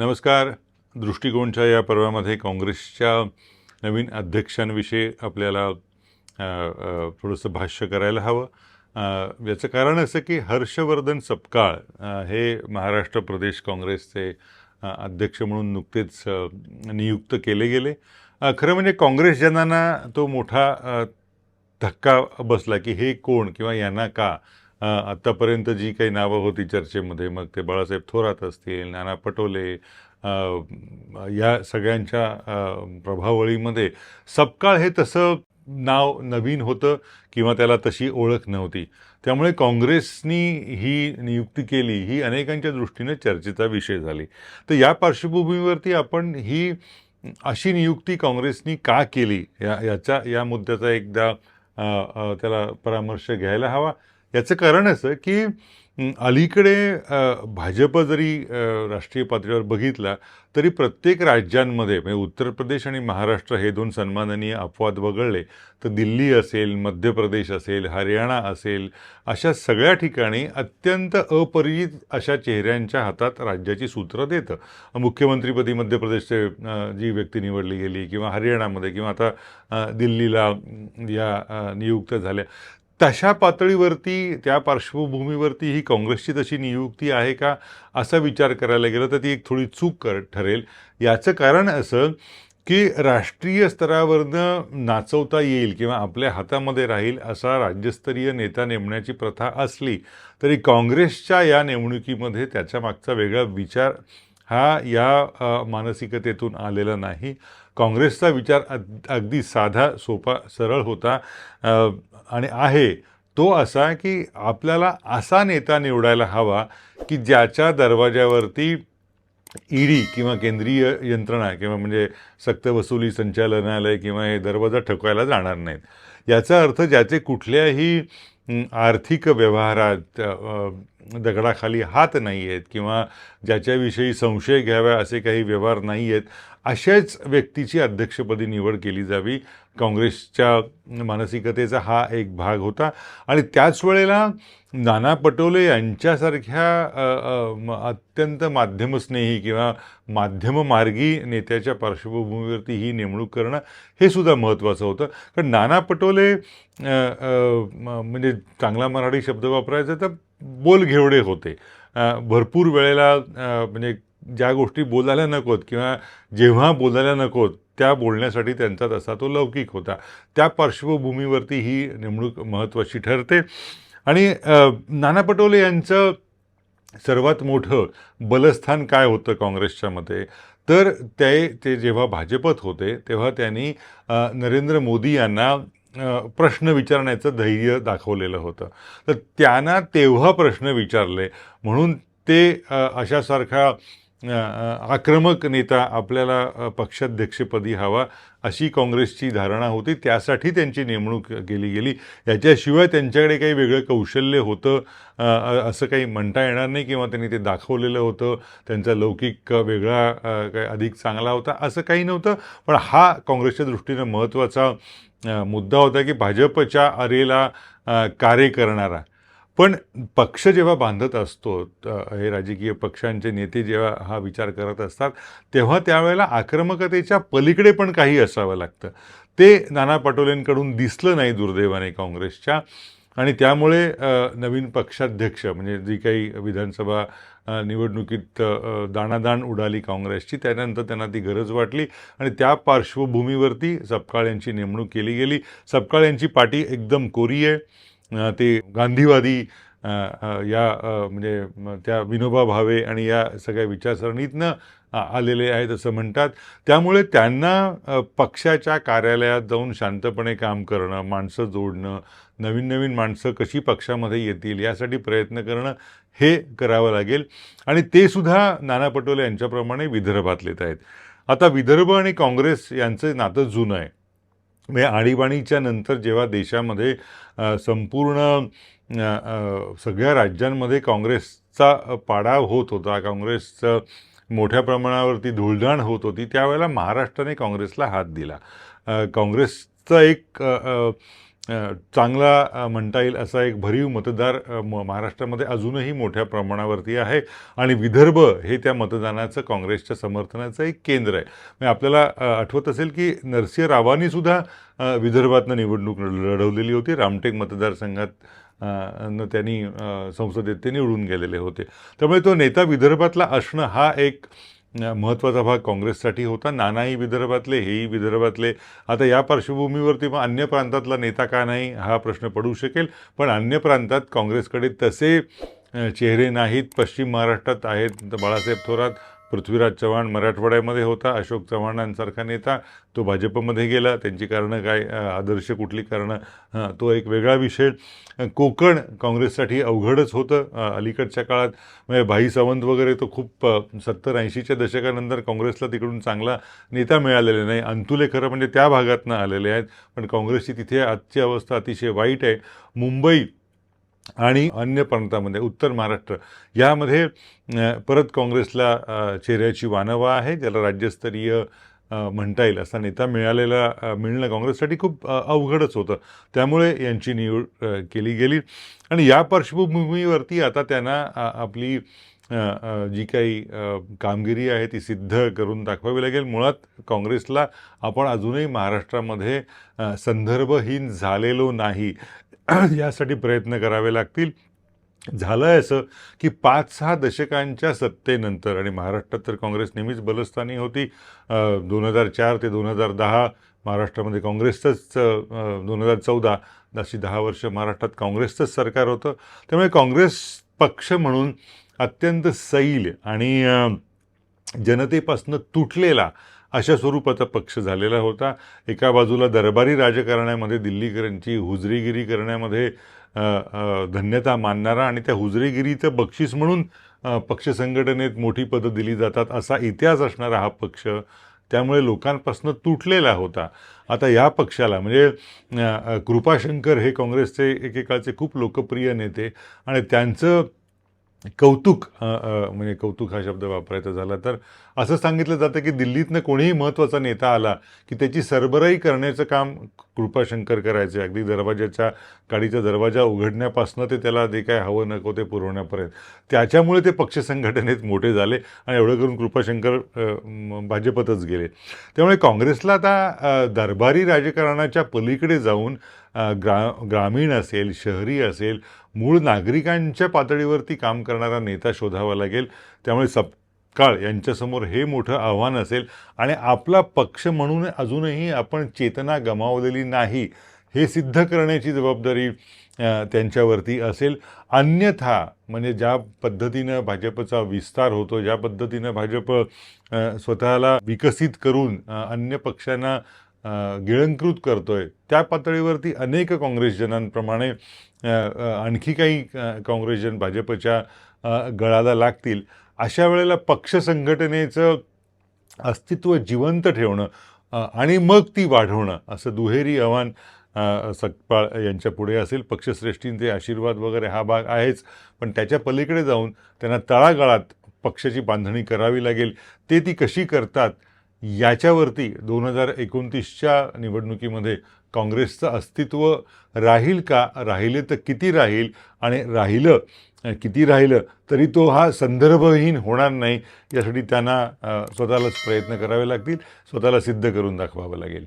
नमस्कार. दृष्टिकोनच्या या पर्वामध्ये काँग्रेसच्या नवीन अध्यक्षांविषयी आपल्याला थोडंसं भाष्य करायला हवं. याचं कारण असं की हर्षवर्धन सपकाळ हे महाराष्ट्र प्रदेश काँग्रेसचे अध्यक्ष म्हणून नुकतेच नियुक्त केले गेले. खरं म्हणजे काँग्रेसजनांना तो मोठा धक्का बसला की हे कोण किंवा यांना का आत्तापर्यंत जी काही नावं होती चर्चेमध्ये मग ते बाळासाहेब थोरात असतील नाना पटोले या सगळ्यांच्या प्रभावळीमध्ये सपकाळ हे तसं नाव नवीन होतं किंवा त्याला तशी ओळख नव्हती. त्यामुळे काँग्रेसनी ही नियुक्ती केली ही अनेकांच्या दृष्टीने चर्चेचा विषय झाली. तर या पार्श्वभूमीवरती आपण ही अशी नियुक्ती काँग्रेसनी का केली? या याचा या मुद्द्याचा एकदा त्याला परामर्श घ्यायला हवा. याचं कारण असं की अलीकडे भाजप जरी राष्ट्रीय पातळीवर बघितला तरी प्रत्येक राज्यांमध्ये म्हणजे उत्तर प्रदेश आणि महाराष्ट्र हे दोन सन्माननीय अपवाद वगळले तर दिल्ली असेल मध्य प्रदेश असेल हरियाणा असेल अशा सगळ्या ठिकाणी अत्यंत अपरिचित अशा चेहऱ्यांच्या हातात राज्याची सूत्र देतं. मुख्यमंत्रीपदी मध्य प्रदेशचे जी व्यक्ती निवडली गेली किंवा हरियाणामध्ये किंवा आता दिल्लीला या नियुक्त झाल्या तशा पातळीवरती त्या पार्श्वभूमीवरती ही काँग्रेसची तशी नियुक्ती आहे का असा विचार करायला गेलं तर ती एक थोडी चूक कर ठरेल. याचं कारण असं की राष्ट्रीय स्तरावरनं नाचवता येईल किंवा आपल्या हातामध्ये राहील असा राज्यस्तरीय नेता नेमण्याची प्रथा असली तरी काँग्रेसच्या या नेमणुकीमध्ये त्याच्या मागचा वेगळा विचार हा या मानसिकतेतून आलेला नाही. काँग्रेसचा विचार अग अगदी साधा सोपा सरळ होता. आणि आहे. तो असा की आपल्याला असा नेता निवडायला हवा की ज्याच्या दरवाजावरती ईडी किंवा केंद्रीय यंत्रणा किंवा म्हणजे सक्तवसुली संचालनालय किंवा हे दरवाजा ठकवायला जाणार नाहीत. याचा अर्थ ज्याचे कुठल्याही आर्थिक व्यवहारात दगडाखाली हात नाही आहेत किंवा ज्याच्याविषयी संशय घ्यावा असे काही व्यवहार नाही आहेत अशाच व्यक्तीची अध्यक्षपदी निवड केली जावी. काँग्रेसच्या मानसिकतेचा हा एक भाग होता. आणि त्याच वेळेला नाना पटोले यांच्यासारख्या अत्यंत माध्यमस्नेही किंवा माध्यममार्गी नेत्याच्या पार्श्वभूमीवरती ही नेमणूक करणं हे सुद्धा महत्त्वाचं होतं. कारण नाना पटोले म्हणजे चांगला मराठी शब्द वापरायचा तर बोलघेवडे होते. भरपूर वेळेला म्हणजे ज्या गोष्टी बोलायला नकोत किंवा जेव्हा बोलायला नकोत त्या बोलण्यासाठी त्यांचा तसा तो लौकिक होता. त्या पार्श्वभूमीवरती ही नेमणूक महत्त्वाची ठरते. आणि नाना पटोले यांचं सर्वात मोठं बलस्थान काय होतं काँग्रेसच्या मते? तर ते ते जेव्हा भाजपत होते तेव्हा त्यांनी नरेंद्र मोदी यांना प्रश्न विचारण्याचं धैर्य दाखवलेलं होतं. तर त्यांना तेव्हा प्रश्न विचारले म्हणून ते अशासारखा आक्रमक नेता आपल्याला पक्षाध्यक्षपदी हवा अशी काँग्रेसची धारणा होती. त्यासाठी त्यांची नेमणूक केली गेली. याच्याशिवाय त्यांच्याकडे काही वेगळं कौशल्य होतं असं काही म्हणता येणार नाही किंवा त्यांनी ते दाखवलेलं होतं. त्यांचा लौकिक वेगळा काय अधिक चांगला होता असं काही नव्हतं. पण हा काँग्रेसच्या दृष्टीनं महत्त्वाचा मुद्दा होता की भाजपच्या अरेला कार्य करणारा. पण पक्ष जेव्हा बांधत असतो हे राजकीय पक्षांचे नेते जेव्हा हा विचार करत असतात तेव्हा त्यावेळेला आक्रमकतेच्या पलीकडे पण काही असावं लागतं. ते नाना पटोलेंकडून दिसलं नाही दुर्दैवाने काँग्रेसच्या. आणि त्यामुळे नवीन पक्षाध्यक्ष म्हणजे जी काही विधानसभा निवडणुकीत दाणादाण उडाली काँग्रेसची त्यानंतर त्यांना ती गरज वाटली आणि त्या पार्श्वभूमीवरती सपकाळ यांची नेमणूक केली गेली. सपकाळ यांची पाठी एकदम कोरी आहे. ते गांधीवादी या म्हणजे त्या विनोबा भावे आणि या सगळ्या विचारसरणीतनं आलेले आहेत असं म्हणतात. त्यामुळे त्यांना पक्षाच्या कार्यालयात जाऊन शांतपणे काम करणं माणसं जोडणं नवीन नवीन माणसं कशी पक्षामध्ये येतील यासाठी प्रयत्न करणं हे करावं लागेल. आणि ते सुद्धा नाना पटोले यांच्याप्रमाणे विदर्भातलेत आहेत. आता विदर्भ आणि काँग्रेस यांचं नातं जुनं आहे. म्हणजे आणीबाणीच्या नंतर जेव्हा देशामध्ये संपूर्ण सगळ्या राज्यांमध्ये काँग्रेसचा पाडाव होत होता काँग्रेसचं मोठ्या प्रमाणावरती धुळधाण होत होती त्यावेळेला महाराष्ट्राने काँग्रेसला हात दिला. काँग्रेसचं एक चांगला म्हणता येईल असा एक भरीव मतदार म महाराष्ट्रामध्ये अजूनही मोठ्या प्रमाणावरती आहे. आणि विदर्भ हे त्या मतदानाचं काँग्रेसच्या समर्थनाचं एक केंद्र आहे. म्हणजे आपल्याला आठवत असेल की नरसिंह रावांनीसुद्धा विदर्भातनं निवडणूक लढवलेली होती. रामटेक मतदारसंघात न त्यांनी संसदेत ते निवडून गेलेले होते. त्यामुळे तो नेता विदर्भातला असणं हा एक महत्त्वाचा भाग काँग्रेससाठी होता. नानाही विदर्भातले हेही विदर्भातले. आता या पार्श्वभूमीवरती मग अन्य प्रांतातला नेता का नाही हा प्रश्न पडू शकेल. पण अन्य प्रांतात काँग्रेसकडे तसे चेहरे नाहीत. पश्चिम महाराष्ट्रात आहेत तर बाळासाहेब थोरात पृथ्वीराज चव्हाण मराठवाड्यामध्ये होता अशोक चव्हाणांसारखा नेता. तो भाजपमध्ये गेला. त्यांची कारणं काय आदर्श कुठली कारणं हां, तो एक वेगळा विषय. कोकण काँग्रेससाठी अवघडच होतं अलीकडच्या काळात. म्हणजे भाई सावंत वगैरे तो खूप सत्तर ऐंशीच्या दशकानंतर काँग्रेसला तिकडून चांगला नेता मिळालेला नाही. अंतुले खरं म्हणजे त्या भागातनं आलेले आहेत. पण काँग्रेसची तिथे आजची अवस्था अतिशय वाईट आहे. मुंबई आणि अन्य प्रांतामध्ये उत्तर महाराष्ट्र यामध्ये परत काँग्रेसला चेहऱ्याची वानवा आहे ज्याला राज्यस्तरीय म्हणता येईल असा नेता मिळालेला मिळणं काँग्रेससाठी खूप अवघडच होतं. त्यामुळे यांची निवड केली गेली. आणि या पार्श्वभूमीवरती आता त्यांना आपली जी काही कामगिरी आहे ती सिद्ध करून दाखवावी लागेल. मुळात काँग्रेसला आपण अजूनही महाराष्ट्रामध्ये संदर्भहीन झालेलो नाही. यासाठी प्रयत्न करावे लागतील. झालं आहे असं की पाच सहा दशकांच्या सत्तेनंतर आणि महाराष्ट्रात तर काँग्रेस नेहमीच बलस्थानी होती. दोन हजार चार ते दोन हजार दहा महाराष्ट्रामध्ये काँग्रेसचंच दोन हजार चौदा अशी दहा वर्ष महाराष्ट्रात काँग्रेसचंच सरकार होतं. त्यामुळे काँग्रेस पक्ष म्हणून अत्यंत सैल आणि जनतेपासून जनतेपासनं तुटलेला अशा स्वरूपाचा पक्ष झालेला होता. एका बाजूला दरबारी राजकारणामध्ये दिल्लीकरांची हुजरीगिरी करण्यामध्ये धन्यता मानणारा आणि त्या हुजरीगिरीचं बक्षीस म्हणून पक्ष संघटनेत मोठी पदं दिली जातात असा इतिहास असणारा हा पक्ष त्यामुळे लोकांपासून तुटलेला होता. आता या पक्षाला म्हणजे कृपाशंकर हे काँग्रेसचे एकेकाळचे खूप लोकप्रिय नेते आणि त्यांचं कौतुक म्हणजे कौतुक हा शब्द वापरायचा झाला तर. असं सांगितलं जातं की दिल्लीतनं कोणीही महत्त्वाचा नेता आला की त्याची सरबराई करण्याचं काम कृपाशंकर करायचे अगदी दरवाजाच्या गाडीचा दरवाजा उघडण्यापासनं ते त्याला जे काय हवं नको ते पुरवण्यापर्यंत. त्याच्यामुळे ते पक्ष संघटनेत मोठे झाले आणि एवढं करून कृपाशंकर भाजपतच गेले. त्यामुळे काँग्रेसला आता दरबारी राजकारणाच्या पलीकडे जाऊन ग्रा ग्रामीण असेल शहरी असेल मूळ नागरिकांच्या पातळीवरती काम करणारा नेता शोधावा लागेल. त्यामुळे सप काळ यांच्यासमोर हे मोठं आव्हान असेल आणि आपला पक्ष म्हणून अजूनही आपण चेतना गमावलेली नाही हे सिद्ध करण्याची जबाबदारी त्यांच्यावरती असेल. अन्यथा म्हणजे ज्या पद्धतीनं भाजपचा विस्तार होतो ज्या पद्धतीनं भाजप स्वतःला विकसित करून अन्य पक्षांना गिळंकृत करतोय त्या पातळीवरती अनेक काँग्रेसजनांप्रमाणे आणखी काही काँग्रेसजन भाजपच्या गळाला लागतील. अशा वेळेला पक्ष संघटनेचं अस्तित्व जिवंत ठेवणं आणि मग ती वाढवणं असं दुहेरी आव्हान सकपाळ यांच्या पुढे असेल. पक्षश्रेष्ठींचे आशीर्वाद वगैरे हा भाग आहेच पण त्याच्या पलीकडे जाऊन त्यांना तळागाळात पक्षाची बांधणी करावी लागेल. ते ती कशी करतात याच्यावरती दोन हजार एकोणतीसच्या निवडणुकीमध्ये काँग्रेसचं अस्तित्व राहील का? राहिले तर किती राहील? आणि राहिलं किती राहिलं तरी तो हा संदर्भहीन होणार नाही. यासाठी त्यांना स्वतःलाच प्रयत्न करावे लागतील स्वतःला सिद्ध करून दाखवावं लागेल.